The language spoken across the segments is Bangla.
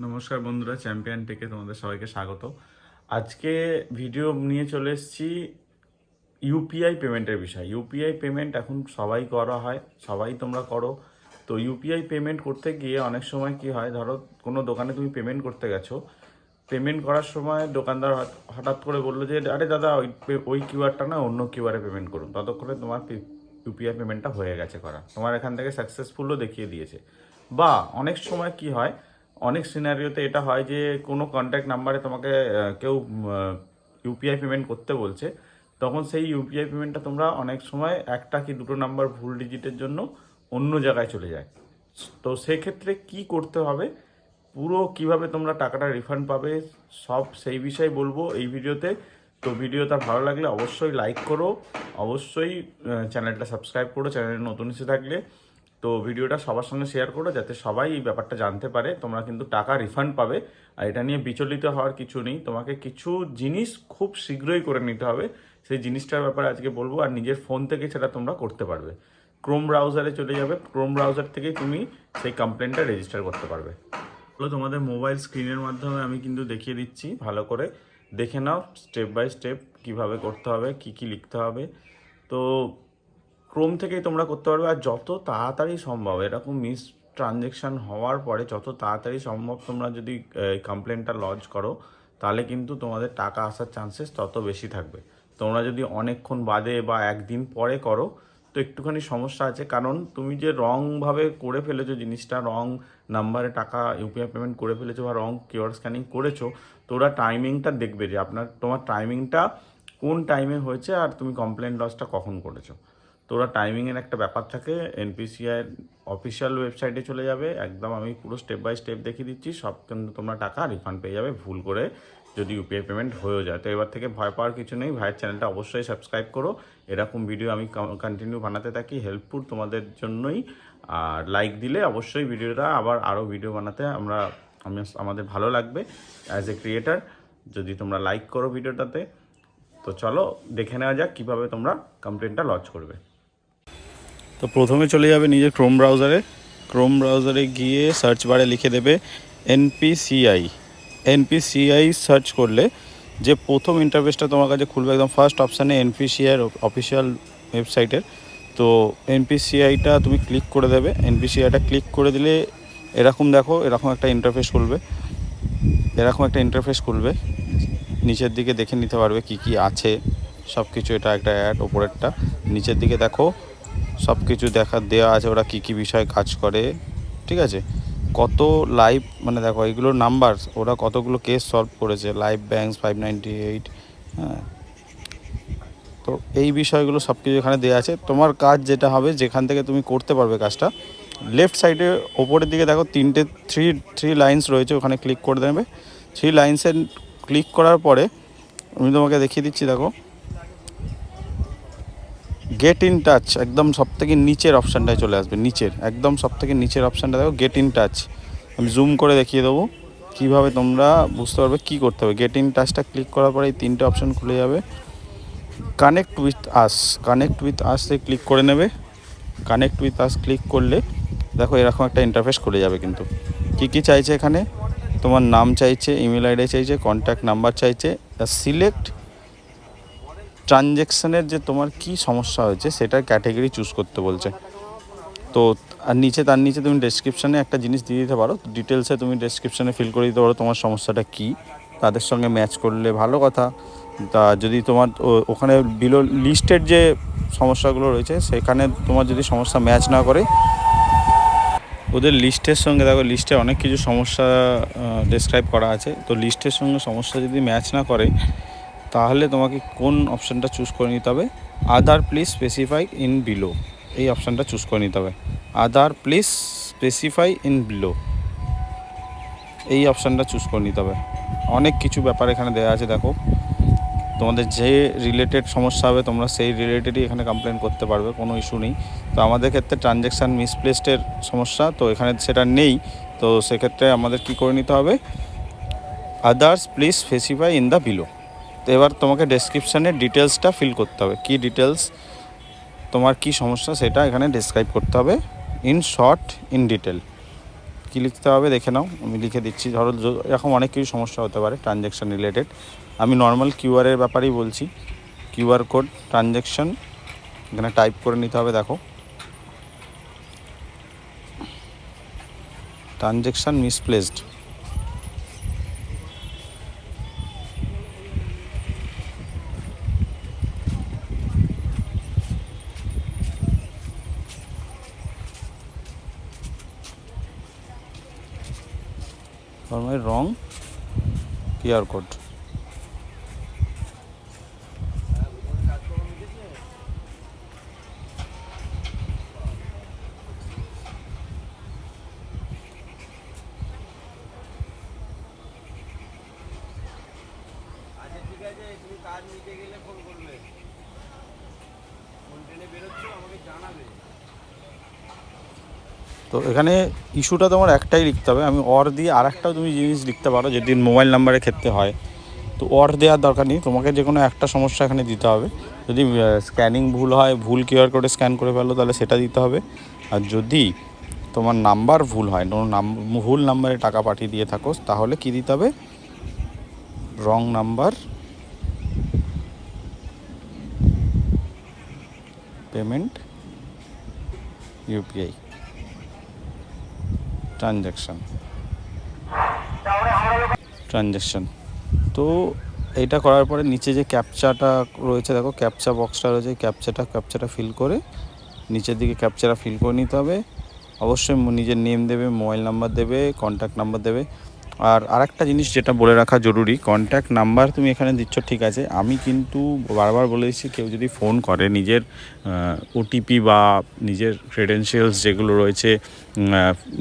নমস্কার বন্ধুরা চ্যাম্পিয়ন টেকে তোমাদের সবাইকে স্বাগত। আজকে ভিডিও নিয়ে চলে এসেছি ইউপিআই পেমেন্টের বিষয়। ইউপিআই পেমেন্ট এখন সবাই করা হয়, সবাই তোমরা করো। তো ইউপিআই পেমেন্ট করতে গিয়ে অনেক সময় কি হয়, ধরো কোনো দোকানে তুমি পেমেন্ট করতে গেছো পেমেন্ট করার সময় দোকানদার হঠাৎ- করে বলল যে, আরে দাদা, ওই ওই কিউআরটা না অন্য কিউআরে পেমেন্ট করুন। ততক্ষণে তোমার ইউপিআই পেমেন্টটা হয়ে গেছে করা। তোমার এখান থেকে সাকসেসফুলও দেখিয়ে দিয়েছে। বা অনেক সময় কি হয় অনেক সিনারিওতে এটা হয় যে কোনো কন্ট্যাক্ট নাম্বারে তোমাকে কেউ ইউপিআই পেমেন্ট করতে বলছে, তখন সেই ইউপিআই পেমেন্টটা তোমরা অনেক সময় একটা কি দুটো নাম্বার ভুল ডিজিটের জন্য অন্য জায়গায় চলে যায়। তো সেক্ষেত্রে কি করতে হবে? পুরো কীভাবে তোমরা টাকাটা রিফান্ড পাবে, সব সেই বিষয়ে বলব এই ভিডিওতে। তো ভিডিওটা ভালো লাগলে অবশ্যই লাইক করো, অবশ্যই চ্যানেলটা সাবস্ক্রাইব করো চ্যানেলে নতুন এসে থাকলে। তো ভিডিওটা সবার সঙ্গে শেয়ার করো যাতে সবাই এই ব্যাপারটা জানতে পারে। তোমরা কিন্তু টাকা রিফান্ড পাবে। আর এটা নিয়ে বিচলিত হওয়ার কিছু নেই। তোমাকে কিছু জিনিস খুব শীঘ্রই করে নিতে হবে। সেই জিনিসটার ব্যাপারে আজকে বলব। আর নিজের ফোন থেকে সেটা তোমরা করতে পারবে। ক্রোম ব্রাউজারে চলে যাবে। ক্রোম ব্রাউজার থেকে তুমি সেই কমপ্লেনটা রেজিস্টার করতে পারবে। হলো তোমাদের মোবাইল স্ক্রিনের মাধ্যমে আমি কিন্তু দেখিয়ে দিচ্ছি। ভালো করে দেখে নাও। স্টেপ বাই স্টেপ কীভাবে করতে হবে, কি কি লিখতে হবে। তো ক্রোম থেকেই তোমরা করতে পারবে আর যত তাড়াতাড়ি সম্ভব, এরকম মিস ট্রানজেকশন হওয়ার পরে যত তাড়াতাড়ি সম্ভব তোমরা যদি কমপ্লেনটা লঞ্চ করো, তাহলে কিন্তু তোমাদের টাকা আসার চান্সেস তত বেশি থাকবে। তোমরা যদি অনেকক্ষণ বাদে বা একদিন পরে করো, তো একটুখানি সমস্যা আছে। কারণ তুমি যে রংভাবে করে ফেলেছো জিনিসটা রং নাম্বারে টাকা ইউপিআই পেমেন্ট করে ফেলেছো বা রং কিউআর স্ক্যানিং করেছ, তো ওরা টাইমিংটা দেখবে যে আপনার, তোমার টাইমিংটা কোন টাইমে হয়েছে আর তুমি কমপ্লেন লসটা কখন করেছ। তো ওরা টাইমিংয়ের একটা ব্যাপার থাকে এনপিসিআই অফিসিয়াল ওয়েবসাইটে চলে যাবে, একদম আমি পুরো স্টেপ বাই স্টেপ দেখিয়ে দিচ্ছি, সব কিন্তু তোমরা টাকা রিফান্ড পেয়ে যাবে, ভুল করে যদি ইউপিআই পেমেন্ট হয়েও যায়। তো এবার থেকে ভয় পাওয়ার কিছু নেই, ভাইয়ের চ্যানেলটা অবশ্যই সাবস্ক্রাইব করো। এরকম ভিডিও আমি কন্টিনিউ বানাতে থাকি হেল্পফুল তোমাদের জন্যই। আর লাইক দিলে অবশ্যই ভিডিওটা আবার আরও ভিডিও বানাতে আমরা, আমি আমাদের ভালো লাগবে অ্যাজ এ ক্রিয়েটার যদি তোমরা লাইক করো ভিডিওটাতে তো চলো দেখে নেওয়া যাক কীভাবে তোমরা কমপ্লেনটা লঞ্চ করবে। তো প্রথমে চলে যাবে নিজের ক্রোম ব্রাউজারে ক্রোম ব্রাউজারে গিয়ে সার্চ বারে লিখে দেবে এনপিসিআই এনপিসিআই সার্চ করলে যে প্রথম ইন্টারফেসটা তোমার কাছে খুলবে একদম ফার্স্ট অপশানে এনপিসিআইয়ের অফিসিয়াল ওয়েবসাইটের তো এনপিসিআইটা তুমি ক্লিক করে দেবে। এনপিসিআইটা ক্লিক করে দিলে এরকম দেখো, এরকম একটা ইন্টারফেস খুলবে। এরকম একটা ইন্টারফেস খুলবে। নিচের দিকে দেখে নিতে পারবে কি কি আছে। সব কিছু এটা একটা অ্যাড ওপরেরটা। নিচের দিকে দেখো সব কিছু দেখা দেওয়া আছে ওরা কী কী বিষয়ে কাজ করে, ঠিক আছে? কত লাইভ মানে দেখো এইগুলোর নাম্বার ওরা কতগুলো কেস সলভ করেছে live banks five ninety eight হ্যাঁ? তো এই বিষয়গুলো সব কিছু এখানে দেওয়া আছে। তোমার কাজ যেটা হবে, যেখান থেকে তুমি করতে পারবে কাজটা লেফট সাইডে ওপরের দিকে দেখো তিনটে থ্রি থ্রি লাইন্স রয়েছে, ওখানে ক্লিক করে দেবে। থ্রি লাইন্সে ক্লিক করার পরে, আমি তোমাকে দেখিয়ে দিচ্ছি, দেখো। গেট ইন টাচ একদম সব থেকে নিচের অপশানটায় চলে আসবে, নিচের, একদম সব থেকে নিচের অপশানটা দেখো গেট ইন টাচ আমি জুম করে দেখিয়ে দেবো, কীভাবে তোমরা বুঝতে পারবে কী করতে হবে। গেট ইন টাচটা ক্লিক করার পরে এই তিনটে অপশান খুলে যাবে। Connect with us connect with us click করে নেবে। কানেক্ট উইথ আস ক্লিক করলে দেখো এরকম একটা ইন্টারফেস খুলে যাবে কিন্তু। কী কী চাইছে এখানে? তোমার নাম চাইছে ইমেল আইডি চাইছে কন্ট্যাক্ট নাম্বার চাইছে সিলেক্ট ট্রানজ্যাকশানের যে তোমার কি সমস্যা হয়েছে, সেটার ক্যাটেগরি চুজ করতে বলছে। তো আর নিচে, তার নিচে তুমি ডেসক্রিপশানে একটা জিনিস দিয়ে দিতে পারো। ডিটেলসে তুমি ডেসক্রিপশানে ফিল করে দিতে পারো তোমার সমস্যাটা কী। তাদের সঙ্গে ম্যাচ করলে ভালো কথা। তা যদি তোমার ওখানে বিলো লিস্টের যে সমস্যাগুলো রয়েছে, সেখানে তোমার যদি সমস্যা ম্যাচ না করে, ওদের লিস্টের সঙ্গে দেখো লিস্টে অনেক কিছু সমস্যা ডেসক্রাইব করা আছে। তো লিস্টের সঙ্গে সমস্যা যদি ম্যাচ না করে তাহলে তোমাকে কোন অপশানটা চুজ করে নিতে হবে? Other please specify in below এই অপশানটা চুজ করে নিতে হবে। Other please specify in below এই অপশানটা চুজ করে নিতে হবে। অনেক কিছু ব্যাপার এখানে দেওয়া আছে, দেখো। তোমাদের যে রিলেটেড সমস্যা হবে, তোমরা সেই রিলেটেডই এখানে কমপ্লেন করতে পারবে, কোনো ইস্যু নেই। তো আমাদের ক্ষেত্রে ট্রানজ্যাকশান মিসপ্লেসডের সমস্যা, তো এখানে সেটা নেই। তো সেক্ষেত্রে আমাদের কি করে নিতে হবে? Others please specify in the below তো এবার তোমাকে ডেসক্রিপশানে ডিটেলসটা ফিল করতে হবে। কি ডিটেলস তোমার কি সমস্যা সেটা এখানে ডেসক্রাইব করতে হবে ইন শর্ট ইন ডিটেল কী লিখতে হবে দেখে নাও, আমি লিখে দিচ্ছি। ধরো এরকম অনেক কিছু সমস্যা হতে পারে ট্রানজ্যাকশান রিলেটেড আমি নর্মাল কিউআরের ব্যাপারেই বলছি। কিউআর কোড ট্রানজ্যাকশান এখানে টাইপ করে নিতে হবে, দেখো। Transaction misplaced for my wrong QR code. আচ্ছা ঠিক আছে তুমি কাজ নিতে গেলে ফোন করবে কোন ট্রেনে বেরোচ্ছ আমাকে জানাবে তো এখানে ইস্যুটা তোমার একটাই লিখতে হবে। আমি অর দিয়ে আর একটাও তুমি জিনিস লিখতে পারো যদি মোবাইল নাম্বারের ক্ষেত্রে হয়। তো অর দেওয়ার দরকার নেই, তোমাকে যে কোনো একটা সমস্যা এখানে দিতে হবে। যদি স্ক্যানিং ভুল হয়, ভুল কিউআর কোডে স্ক্যান করে ফেলো, তাহলে সেটা দিতে হবে। আর যদি তোমার নাম্বার ভুল হয় নাম ভুল নাম্বারে টাকা পাঠিয়ে দিয়ে থাকো, তাহলে কি দিতে হবে? Wrong number payment UPI transaction transaction তো এইটা করার পরে নিচে যে ক্যাপচাটা রয়েছে, দেখো ক্যাপচা বক্সটা রয়েছে ক্যাপচাটা ক্যাপচাটা ফিল করে নিচের দিকে ক্যাপচাটা ফিল করে নিতে হবে। অবশ্যই নিজের নেম দেবে মোবাইল নাম্বার দেবে কন্ট্যাক্ট নাম্বার দেবে। আর আরেকটা জিনিস যেটা বলে রাখা জরুরি কন্ট্যাক্ট নাম্বার তুমি এখানে দিচ্ছ, ঠিক আছে। আমি কিন্তু বারবার বলে দিচ্ছি, কেউ যদি ফোন করে, নিজের ওটিপি বা নিজের ক্রেডেনশিয়ালস যেগুলো রয়েছে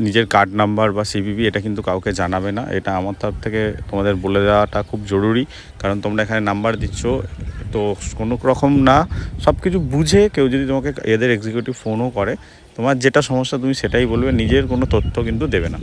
নিজের কার্ড নাম্বার বা সিবিবি এটা কিন্তু কাউকে জানাবে না। এটা আমার তরফ থেকে তোমাদের বলে দেওয়াটা খুব জরুরি, কারণ তোমরা এখানে নাম্বার দিচ্ছ, তো কোনো রকম না সব কিছু বুঝে কেউ যদি তোমাকে এদের এক্সিকিউটিভ ফোনও করে, তোমার যেটা সমস্যা তুমি সেটাই বলবে, নিজের কোনো তথ্য কিন্তু দেবে না।